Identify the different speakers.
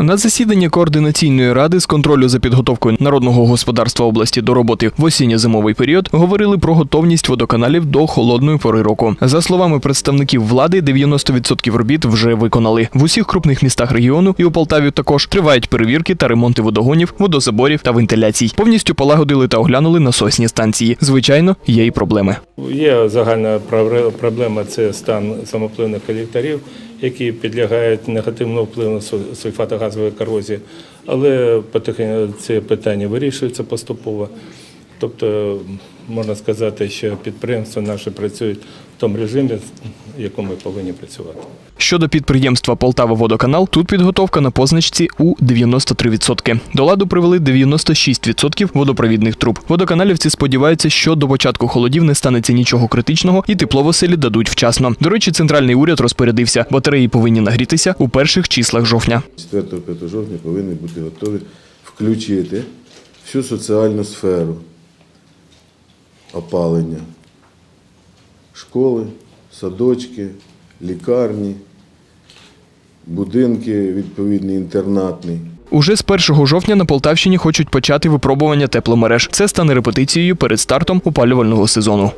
Speaker 1: На засіданні координаційної ради з контролю за підготовкою народного господарства області до роботи в осінньо-зимовий період говорили про готовність водоканалів до холодної пори року. За словами представників влади, 90% робіт вже виконали. В усіх крупних містах регіону і у Полтаві також тривають перевірки та ремонти водогонів, водозаборів та вентиляцій. Повністю полагодили та оглянули насосні станції. Звичайно, є і проблеми.
Speaker 2: Є загальна проблема це стан самопливних колекторів, які підлягають негативному впливу су- сульфатогазової корозії, але це питання вирішується поступово. Тобто можна сказати, що підприємства наші працюють в тому режимі, в якому ми повинні працювати.
Speaker 1: Щодо підприємства Полтава Водоканал, тут підготовка на позначці у 93%. До ладу привели 96% водопровідних труб. Водоканалівці сподіваються, що до початку холодів не станеться нічого критичного і тепло в оселі дадуть вчасно. До речі, центральний уряд розпорядився. Батареї повинні нагрітися у перших числах жовтня.
Speaker 3: 4-5 жовтня повинні бути готові включити всю соціальну сферу опалення, школи, садочки, лікарні, будинки відповідні інтернатні.
Speaker 1: Уже з 1 жовтня на Полтавщині хочуть почати випробування тепломереж. Це стане репетицією перед стартом опалювального сезону.